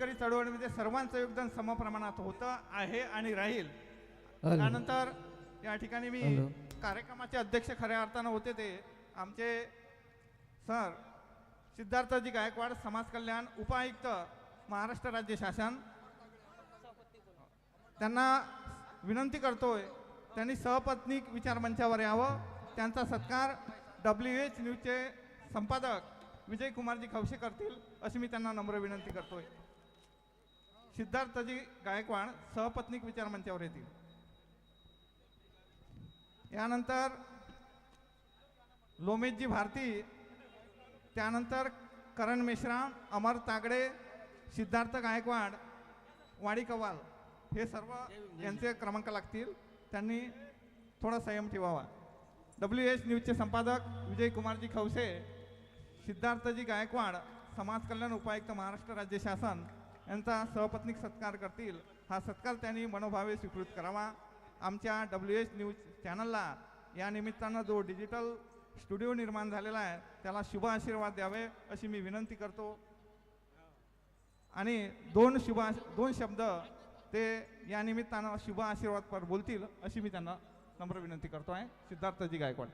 आंबेडकरी चळवळीमध्ये सर्वांचं योगदान समप्रमाणात होतं आहे आणि राहील हॅलो. त्यानंतर या ठिकाणी मी. कार्यक्रमाचे अध्यक्ष खऱ्या अर्थानं होते ते आमचे सर सिद्धार्थजी गायकवाड समाज कल्याण उपायुक्त महाराष्ट्र राज्य शासन त्यांना विनंती करतोय त्यांनी सहपत्नीक विचारमंचावर यावं त्यांचा सत्कार डब्ल्यू एच न्यूजचे संपादक विजय कुमारजी खवसे करतील अशी मी त्यांना नम्र विनंती करतोय सिद्धार्थजी गायकवाड सहपत्नीक विचारमंचावर येतील. यानंतर लोमेशजी भारती त्यानंतर करण मेश्राम अमर तागडे सिद्धार्थ गायकवाड वाडी कवाल हे सर्व यांचे क्रमांक लागतील. त्यांनी थोडा संयम ठेवावा. डब्ल्यू एच न्यूजचे संपादक विजय कुमारजी खवसे सिद्धार्थजी गायकवाड समाज कल्याण उपायुक्त महाराष्ट्र राज्य शासन यांचा सहपत्नीक सत्कार करतील. हा सत्कार त्यांनी मनोभावे स्वीकृत करावा. आमच्या डब्ल्यू एच न्यूज चॅनलला या निमित्तानं जो डिजिटल स्टुडिओ निर्माण झालेला आहे त्याला शुभ आशीर्वाद द्यावे अशी मी विनंती करतो. आणि दोन शुभ दोन शब्द ते या निमित्तानं शुभ आशीर्वाद पर बोलतील अशी मी त्यांना नम्र विनंती करतो आहे सिद्धार्थजी गायकवाड.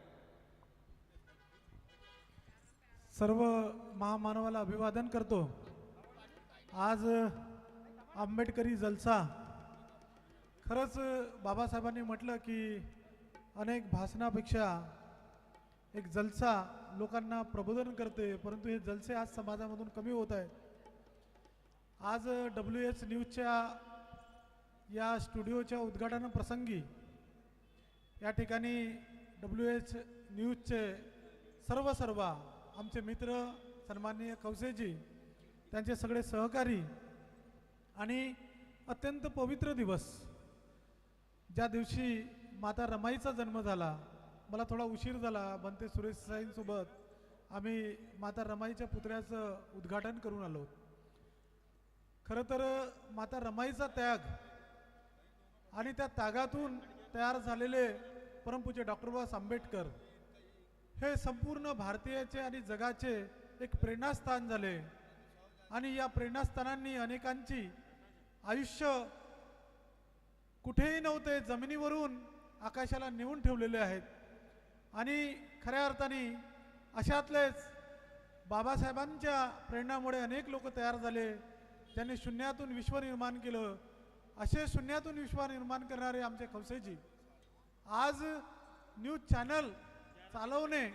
सर्व महामानवाला अभिवादन करतो. आज आंबेडकरी जलसा. खरंच बाबासाहेबांनी म्हटलं की अनेक भाषणापेक्षा एक जलसा लोकांना प्रबोधन करते परंतु हे जलसे आज समाजामधून कमी होत आहेत. आज डब्ल्यू एच न्यूजच्या या स्टुडिओच्या उद्घाटन प्रसंगी या ठिकाणी डब्ल्यू एच न्यूजचे सर्व सर्व आमचे मित्र सन्माननीय कवसेजी त्यांचे सगळे सहकारी आणि अत्यंत पवित्र दिवस. ज्या दिवशी माता रमाईचा जन्म झाला मला थोडा उशीर झाला बनते सुरेश साईंसोबत आम्ही माता रमाईच्या पुतळ्याचं उद्घाटन करून आलो. खरं तर माता रमाईचा त्याग आणि त्या त्यागातून तयार झालेले परमपूज्य डॉक्टर बाबासाहेब आंबेडकर हे संपूर्ण भारतीयाचे आणि जगाचे एक प्रेरणास्थान झाले. आणि या प्रेरणास्थानांनी अनेकांची आयुष्य कुठेही नव्हते जमिनीवरून आकाशाला नेऊन ठेवलेले आहेत. आणि खऱ्या अर्थाने अशातलेच बाबासाहेबांच्या प्रेरणामुळे अनेक लोक तयार झाले. त्यांनी शून्यातून विश्व निर्माण केलं. असे शून्यातून विश्व निर्माण करणारे आमचे खवसेजी. आज न्यूज चॅनल चालवणे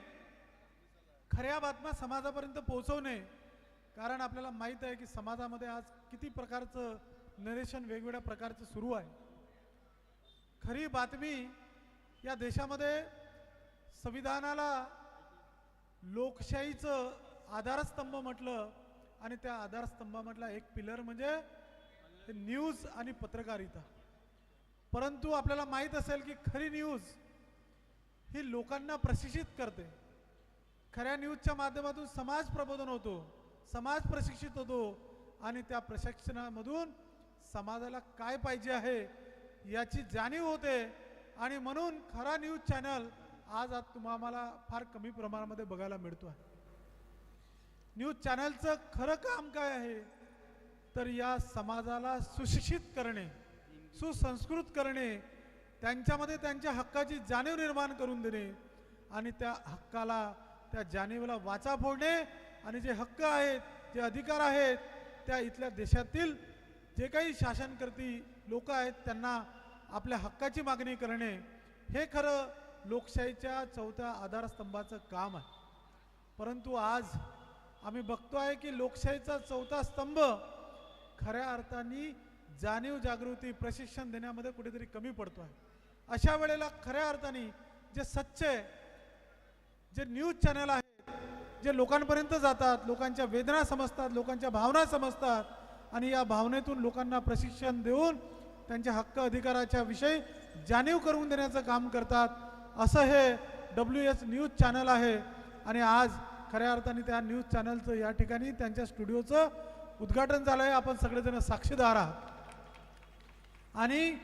खऱ्या बातम्या समाजापर्यंत पोहोचवणे कारण आपल्याला माहीत आहे की समाजामध्ये आज किती प्रकारचं नरेशन वेगवेगळ्या प्रकारचं सुरू आहे. खरी बातमी या देशामध्ये संविधानाला लोकशाहीचं आधारस्तंभ म्हटलं आणि त्या आधारस्तंभामधला एक पिलर म्हणजे न्यूज आणि पत्रकारिता. परंतु आपल्याला माहीत असेल की खरी न्यूज ही लोकांना प्रशिक्षित करते. खऱ्या न्यूजच्या माध्यमातून समाज प्रबोधन होतो. समाज प्रशिक्षित होतो आणि त्या प्रशिक्षणामधून समाजाला काय पाहिजे आहे याची जाणीव होते. आणि म्हणून खरा न्यूज चॅनल आज आज तुम्हाला फार कमी प्रमाणामध्ये बघायला मिळतो आहे. न्यूज चॅनलचं खरं काम काय आहे? तर या समाजाला सुशिक्षित करणे सुसंस्कृत करणे त्यांच्यामध्ये त्यांच्या हक्काची जाणीव निर्माण करून देणे आणि त्या हक्काला त्या जाणीवेला वाचा फोडणे आणि जे हक्क आहेत जे अधिकार आहेत त्या इथल्या देशातील जे काही शासनकर्ती लोक आहेत त्यांना आपल्या हक्काची मागणी करणे हे खरं लोकशाहीच्या चौथ्या आधारस्तंभाचं काम आहे. परंतु आज आम्ही बघतो आहे की लोकशाहीचा चौथा स्तंभ खऱ्या अर्थाने जाणीव जागृती प्रशिक्षण देण्यामध्ये कुठेतरी कमी पडतो आहे अशा वेळेला खऱ्या अर्थाने जे सच्चे जे न्यूज चॅनल आहेत जे लोकांपर्यंत जातात लोकांच्या वेदना समजतात लोकांच्या भावना समजतात आणि या भावनेतून लोकांना प्रशिक्षण देऊन त्यांच्या हक्क अधिकाराच्या विषयी जाणीव करून देण्याचं काम करतात. असं हे डब्ल्यू एस न्यूज चॅनल आहे आणि आज खऱ्या अर्थाने त्या न्यूज चॅनलचं या ठिकाणी त्यांच्या स्टुडिओचं उद्घाटन झालं आहे. आपण सगळेजण साक्षीदार आहात. आणि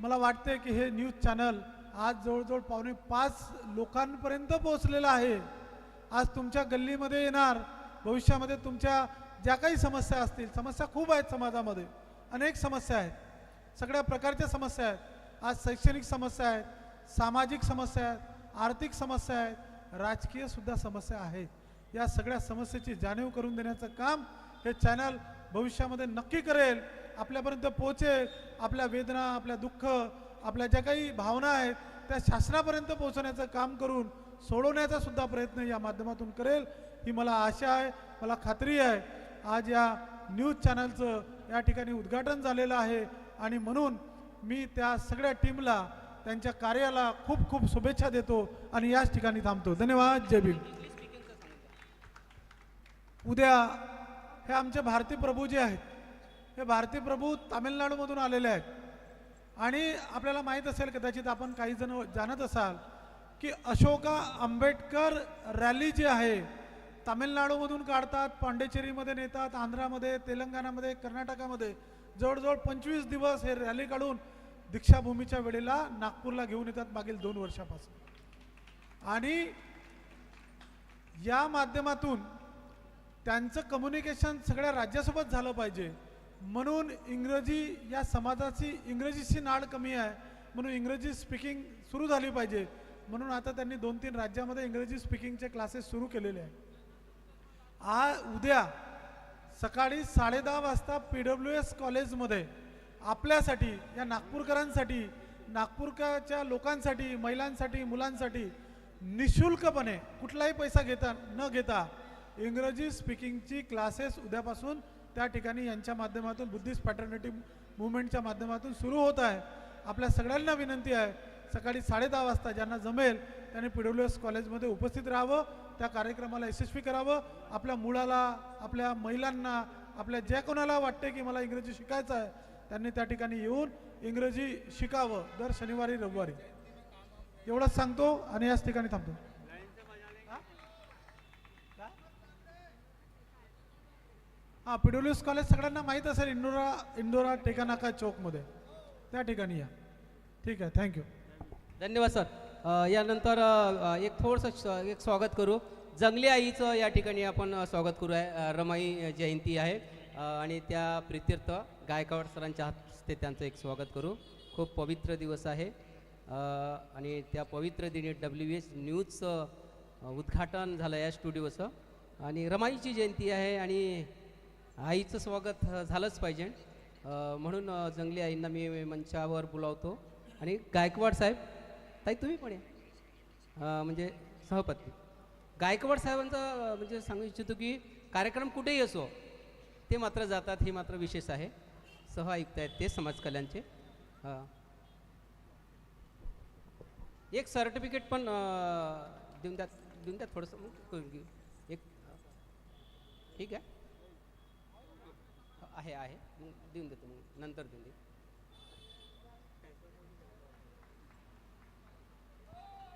मला वाटते की हे न्यूज चॅनल आज जवळजवळ पावणे पाच लोकांपर्यंत पोहोचलेलं आहे. आज तुमच्या गल्लीमध्ये येणार भविष्यामध्ये तुमच्या ज्या काही समस्या असतील समस्या खूप आहेत समाजामध्ये अनेक समस्या आहेत. सगळ्या प्रकारच्या समस्या आहेत. आज शैक्षणिक समस्या आहेत सामाजिक समस्या आहेत आर्थिक समस्या आहेत राजकीयसुद्धा समस्या आहेत. या सगळ्या समस्येची जाणीव करून देण्याचं काम हे चॅनल भविष्यामध्ये नक्की करेल. आपल्यापर्यंत पोहोचेल आपल्या वेदना आपल्या दुःख आपल्या ज्या काही भावना आहेत त्या शासनापर्यंत पोहोचवण्याचं काम करून सोडवण्याचा सुद्धा प्रयत्न या माध्यमातून करेल. ही मला आशा आहे मला खात्री आहे. आज या न्यूज चॅनलचं या ठिकाणी उद्घाटन झालेलं आहे आणि म्हणून मी त्या सगळ्या टीमला त्यांच्या कार्याला खूप खूप शुभेच्छा देतो आणि याच ठिकाणी थांबतो. धन्यवाद. जय भीम. उद्या हे आमचे भारती प्रभू जे आहेत हे भारती प्रभू तामिळनाडूमधून आलेले आहेत. आणि आपल्याला माहीत असेल कदाचित आपण काही जण जाणत असाल की अशोका आंबेडकर रॅली जी आहे तामिळनाडूमधून काढतात पांडेचेरीमध्ये नेतात आंध्रामध्ये तेलंगणामध्ये कर्नाटकामध्ये जवळजवळ पंचवीस दिवस हे रॅली काढून दीक्षाभूमीच्या वेळेला नागपूरला घेऊन येतात मागील दोन वर्षापासून. आणि या माध्यमातून त्यांचं कम्युनिकेशन सगळ्या राज्यासोबत झालं पाहिजे. म्हणून इंग्रजी या समाजाची इंग्रजीची नाड कमी आहे म्हणून इंग्रजी स्पीकिंग सुरू झाली पाहिजे. म्हणून आता त्यांनी दोन तीन राज्यामध्ये इंग्रजी स्पीकिंगचे क्लासेस सुरू केलेले आहे आ उद्या सकाळी साडेदहा वाजता पी डब्ल्यू एस कॉलेजमध्ये आपल्यासाठी या नागपूरकरांसाठी नागपूरच्या लोकांसाठी महिलांसाठी मुलांसाठी निशुल्कपणे कुठलाही पैसा घेता न घेता इंग्रजी स्पीकिंगची क्लासेस उद्यापासून त्या ठिकाणी यांच्या माध्यमातून बुद्धिस्ट पॅटर्निटी मुवमेंटच्या माध्यमातून सुरू होत आहे. आपल्या सगळ्यांना विनंती आहे सकाळी साडेदहा वाजता ज्यांना जमेल त्यांनी पी डब्ल्यू एस कॉलेजमध्ये उपस्थित राहावं त्या कार्यक्रमाला यशस्वी करावं. आपल्या मुलाला आपल्या महिलांना आपल्या ज्या कोणाला वाटते की मला इंग्रजी शिकायचं आहे त्यांनी त्या ठिकाणी येऊन इंग्रजी शिकावं दर शनिवारी रविवारी. एवढंच सांगतो आणि याच ठिकाणी थांबतो. हां? पी एस कॉलेज सगळ्यांना माहीत असेल इंदोरा इंदोरा टेकानाका चौकमध्ये. त्या ठिकाणी या. ठीक आहे थँक्यू. धन्यवाद सर. यानंतर एक थोडंसं एक स्वागत करू. जंगली आईचं या ठिकाणी आपण स्वागत करू आहे रमाई जयंती आहे. आणि त्या प्रित्यर्थ गायकवाड सरांच्या हस्ते त्यांचं एक स्वागत करू. खूप पवित्र दिवस आहे. आणि त्या पवित्र दिनी डब्ल्यू एच न्यूजचं उद्घाटन झालं या स्टुडिओचं. आणि रमाईची जयंती आहे आणि आईचं स्वागत झालंच पाहिजे. म्हणून जंगली आईंना मी मंचावर बोलावतो. आणि गायकवाड साहेब ताई तुम्ही पण या म्हणजे सहपत्नी गायकवाड साहेबांचं म्हणजे सांगू इच्छितो की कार्यक्रम कुठेही असो ते मात्र जातात हे मात्र विशेष आहे. सह आयुक्त आहेत ते समाज कल्याणचे. एक सर्टिफिकेट पण देऊन द्या देऊन द्या थोडंसं मग करून घेऊ. एक ठीक आहे? आहे आहे. मग देऊन देतो मग नंतर देऊन दे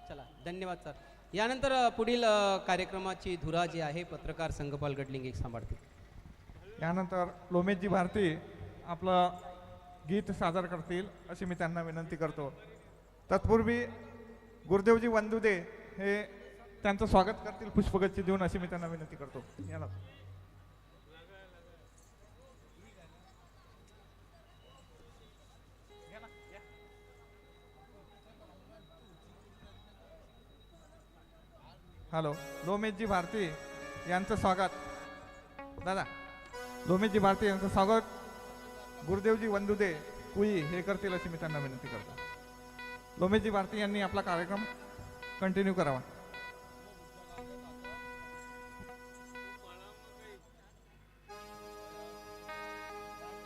चला धन्यवाद सर. यानंतर पुढील कार्यक्रमाची धुरा जी आहे पत्रकार संघपाल गडलिंग एक सांभाळते यानंतर लोमेशजी भारती आपलं गीत सादर करतील अशी मी त्यांना विनंती करतो. तत्पूर्वी गुरुदेवजी वंदुदे हे त्यांचं स्वागत करतील पुष्पगच्छ देऊन अशी मी त्यांना विनंती करतो. याला हॅलो लोमेशजी भारती यांचं स्वागत. दादा लोमेशजी भारती यांचं स्वागत. गुरुदेवजी वंदुदे कुई हे करतील अशी मी त्यांना विनंती करतो. लोमेशजी भारती यांनी आपला कार्यक्रम कंटिन्यू करावा.